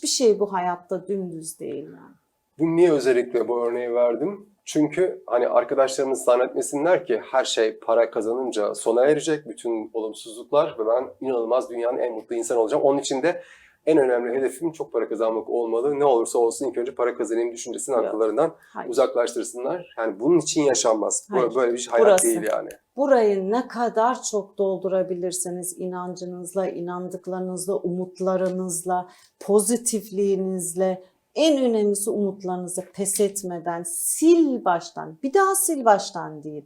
Hiçbir şey bu hayatta dümdüz değil yani. Bu niye özellikle bu örneği verdim? Çünkü hani arkadaşlarımız zannetmesinler ki her şey para kazanınca sona erecek bütün olumsuzluklar ve ben inanılmaz dünyanın en mutlu insanı olacağım. Onun için de en önemli hedefim çok para kazanmak olmalı. Ne olursa olsun ilk önce para kazanayım düşüncesini Yok. akıllarından Hayır. uzaklaştırsınlar. Yani bunun için yaşanmaz. Hayır. Böyle bir hayat Burası. değil yani. Burayı ne kadar çok doldurabilirseniz inancınızla, inandıklarınızla, umutlarınızla, pozitifliğinizle, en önemlisi umutlarınızı pes etmeden sil baştan. Bir daha sil baştan değil.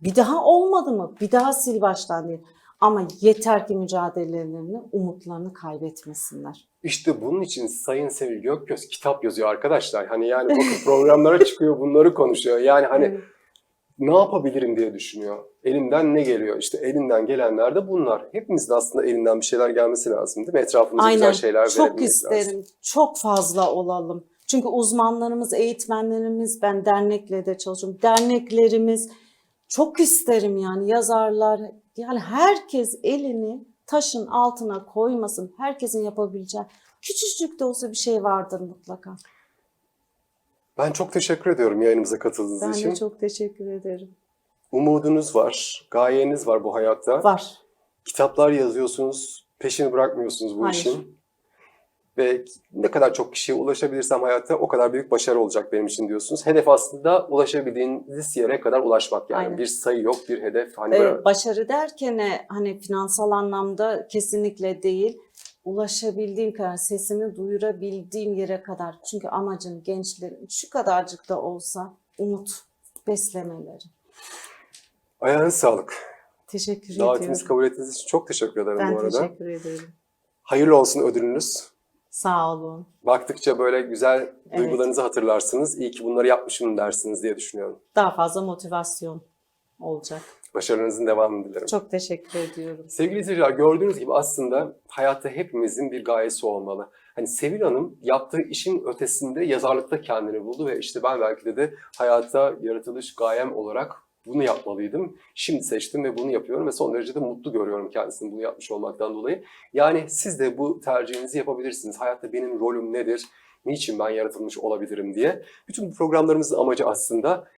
Bir daha olmadı mı? Bir daha sil baştan değil. Ama yeter ki mücadelelerini, umutlarını kaybetmesinler. İşte bunun için Sayın Sevil Gökgöz kitap yazıyor arkadaşlar. Hani yani bakın programlara çıkıyor bunları konuşuyor. Yani hani Evet. ne yapabilirim diye düşünüyor. Elimden ne geliyor? İşte elinden gelenler de bunlar. Hepimizin aslında elinden bir şeyler gelmesi lazım değil mi? Etrafımıza güzel Aynen. şeyler Çok isterim. lazım. Çok fazla olalım. Çünkü uzmanlarımız, eğitmenlerimiz, ben dernekle de çalışıyorum. Derneklerimiz çok isterim yani yazarlar. Yani herkes elini taşın altına koymasın. Herkesin yapabileceği küçücük de olsa bir şey vardır mutlaka. Ben çok teşekkür ediyorum yayınımıza katıldığınız Ben için. de çok teşekkür ederim. Umudunuz var, gayeniz var bu hayatta. Var. Kitaplar yazıyorsunuz, peşini bırakmıyorsunuz bu Hayır. işin. Ve ne kadar çok kişiye ulaşabilirsem hayatta o kadar büyük başarı olacak benim için diyorsunuz. Hedef aslında ulaşabildiğiniz yere kadar ulaşmak yani. Aynen. Bir sayı yok, bir hedef. Hani Ee, böyle başarı derken e, hani finansal anlamda kesinlikle değil. Ulaşabildiğim kadar, sesimi duyurabildiğim yere kadar. Çünkü amacım gençlerin şu kadarcık da olsa umut beslemeleri. ayağınız sağlık. Teşekkür Davetinizi ediyorum. kabul ettiğiniz için çok teşekkür ederim Ben bu arada. teşekkür ederim. Hayırlı olsun ödülünüz. Sağ olun. Baktıkça böyle güzel Evet. duygularınızı hatırlarsınız. İyi ki bunları yapmışım dersiniz diye düşünüyorum. Daha fazla motivasyon olacak. Başarınızın devamını dilerim. Çok teşekkür ediyorum. Sevgili izleyiciler gördüğünüz gibi aslında hayatta hepimizin bir gayesi olmalı. Hani Sevil Hanım yaptığı işin ötesinde yazarlıkta kendini buldu ve işte ben belki de, de hayatta yaratılış gayem olarak bunu yapmalıydım. Şimdi seçtim ve bunu yapıyorum ve son derece de mutlu görüyorum kendisini bunu yapmış olmaktan dolayı. Yani siz de bu tercihinizi yapabilirsiniz. Hayatta benim rolüm nedir? Niçin ben yaratılmış olabilirim diye. Bütün bu programlarımızın amacı aslında